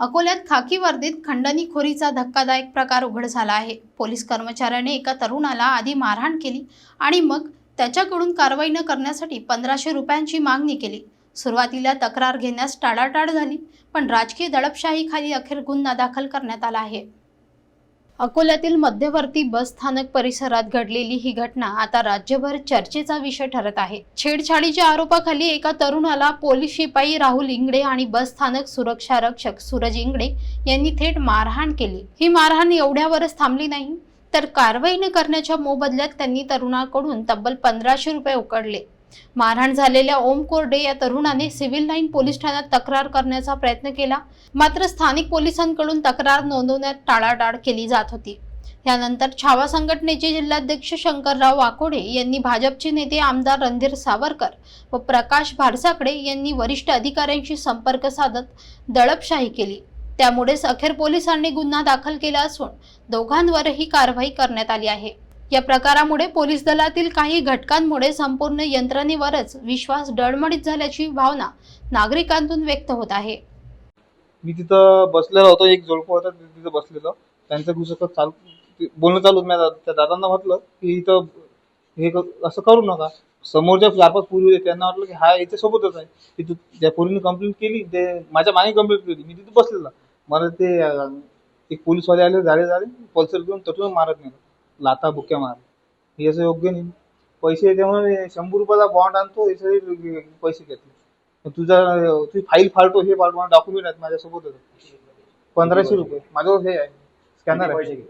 अकोल्यात खाकी वर्दीत खंडणीखोरीचा धक्कादायक प्रकार उघड झाला आहे. पोलीस कर्मचाऱ्याने एका तरुणाला आधी मारहाण केली आणि मग त्याच्याकडून कारवाई न करण्यासाठी पंधराशे रुपयांची मागणी केली. सुरुवातीला तक्रार घेण्यास टाळाटाळ झाली पण राजकीय दडपशाहीखाली अखेर गुन्हा दाखल करण्यात आला आहे. अकोल्यातील मध्यवर्ती बस स्थानक परिसरात घडलेली ही घटना आता राज्यभर चर्चेचा विषय ठरत आहे. छेडछाडीच्या आरोपाखाली एका तरुणाला पोलीस शिपाई राहुल इंगडे आणि बस स्थानक सुरक्षा रक्षक सूरज इंगडे यांनी थेट मारहाण केली. ही मारहाण एवढ्यावरच थांबली नाही तर कारवाई न करण्याच्या मोबदल्यात त्यांनी तरुणाकडून तब्बल पंधराशे रुपये उकडले. मारहाण झालेल्या ओम कोरडे या तरुणाने सिव्हिल लाईन पोलीस ठाण्यात तक्रार करण्याचा प्रयत्न केला. मात्र स्थानिक पोलिसांकडून तक्रार नोंदवण्यात टाळाटाळ केली जात होती. यानंतर छावा संघटनेचे जिल्हाध्यक्ष शंकरराव वाकोडे यांनी भाजपचे नेते आमदार रणधीर सावरकर व प्रकाश भारसाकडे यांनी वरिष्ठ अधिकाऱ्यांशी संपर्क साधत दडपशाही केली. त्यामुळेच अखेर पोलिसांनी गुन्हा दाखल केला असून दोघांवरही कारवाई करण्यात आली आहे. या प्रकारामुळे पोलीस दलातील काही घटकांमुळे संपूर्ण यंत्रणेवरच विश्वास डळमळीत झाल्याची भावना नागरिकांतून व्यक्त होत आहे. मी तिथं बसलेलो होतो एक जोडपं होता तिथं बसलेलं. त्यांचं दुसरं चालू बोलणं चालू मी त्या दादांना म्हटलं की इथं हे असं करू नका. समोरच्या चार पाच पोरी होते त्यांना वाटलं की हा याच्या सोबतच आहे. तिथं त्या पोरीने कंप्लेंट केली ते माझ्या मागे कंप्लेंट केली. मी तिथं बसलेला. मला ते एक पोलीसवाले आले झाले झाले पल्सर घेऊन तटून मारत नाही लाता बुक्या मार. हे असं योग्य नाही. पैसे त्यामुळे शंभर रुपयाचा बॉन्ड आणतो पैसे घेतले. तुझा तुझी फाईल फाडतो हे फाडतो डॉक्युमेंट आहेत माझ्यासोबतच. पंधराशे रुपये. माझं हे आहे. स्कॅनर आहे.